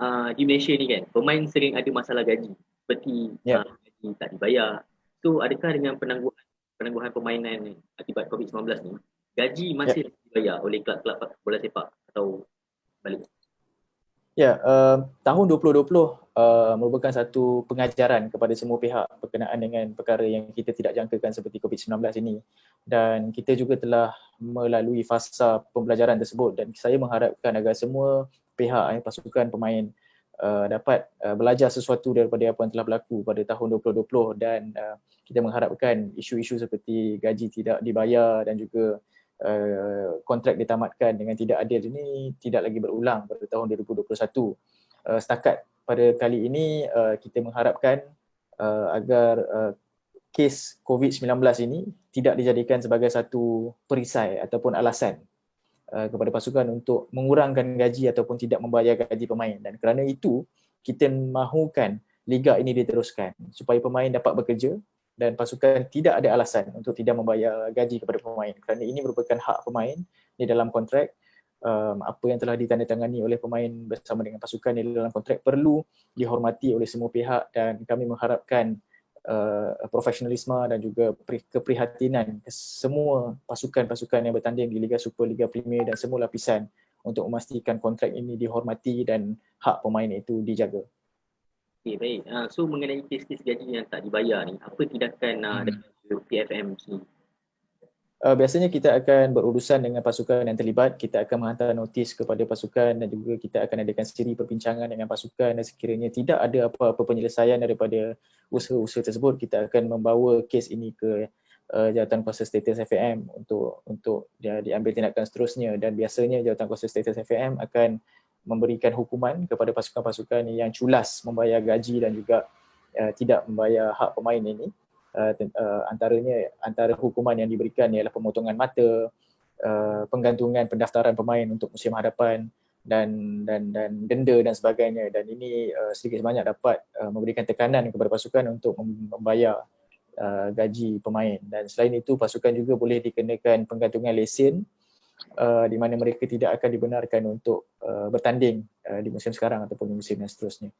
uh, di Malaysia ni kan pemain sering ada masalah gaji seperti yeah. uh, gaji tak dibayar. So adakah dengan penangguhan penangguhan permainan akibat COVID-19 ni gaji masih yeah. dibayar oleh kelab-kelab bola sepak atau balik? Ya, yeah, uh, tahun 2020 uh, merupakan satu pengajaran kepada semua pihak berkenaan dengan perkara yang kita tidak jangkakan seperti COVID-19 ini dan kita juga telah melalui fasa pembelajaran tersebut dan saya mengharapkan agar semua pihak eh, pasukan pemain uh, dapat uh, belajar sesuatu daripada apa yang telah berlaku pada tahun 2020 dan uh, kita mengharapkan isu-isu seperti gaji tidak dibayar dan juga uh, kontrak ditamatkan dengan tidak adil ini tidak lagi berulang pada tahun 2021. Uh, setakat pada kali ini uh, kita mengharapkan uh, agar uh, kes COVID-19 ini tidak dijadikan sebagai satu perisai ataupun alasan uh, kepada pasukan untuk mengurangkan gaji ataupun tidak membayar gaji pemain. Dan kerana itu kita mahukan liga ini diteruskan supaya pemain dapat bekerja dan pasukan tidak ada alasan untuk tidak membayar gaji kepada pemain. Kerana ini merupakan hak pemain di dalam kontrak. Um, apa yang telah ditandatangani oleh pemain bersama dengan pasukan di dalam kontrak perlu dihormati oleh semua pihak dan kami mengharapkan uh, profesionalisme dan juga keprihatinan ke semua pasukan-pasukan yang bertanding di Liga Super, Liga Premier dan semua lapisan untuk memastikan kontrak ini dihormati dan hak pemain itu dijaga. Okay, baik. Uh, so mengenai kes-kes gaji yang tak dibayar ni, apa tindakan uh, hmm. PFM ni? Uh, biasanya kita akan berurusan dengan pasukan yang terlibat, kita akan menghantar notis kepada pasukan dan juga kita akan adakan siri perbincangan dengan pasukan dan sekiranya tidak ada apa-apa penyelesaian daripada usaha-usaha tersebut, kita akan membawa kes ini ke uh, jawatan kuasa status FAM untuk untuk dia diambil tindakan seterusnya dan biasanya jawatan kuasa status FAM akan memberikan hukuman kepada pasukan-pasukan yang culas membayar gaji dan juga uh, tidak membayar hak pemain ini. Uh, uh, antaranya antara hukuman yang diberikan ialah pemotongan mata, uh, penggantungan pendaftaran pemain untuk musim hadapan dan dan dan denda dan sebagainya dan ini uh, sedikit sebanyak dapat uh, memberikan tekanan kepada pasukan untuk membayar uh, gaji pemain dan selain itu pasukan juga boleh dikenakan penggantungan lesen uh, di mana mereka tidak akan dibenarkan untuk uh, bertanding uh, di musim sekarang ataupun di musim yang seterusnya.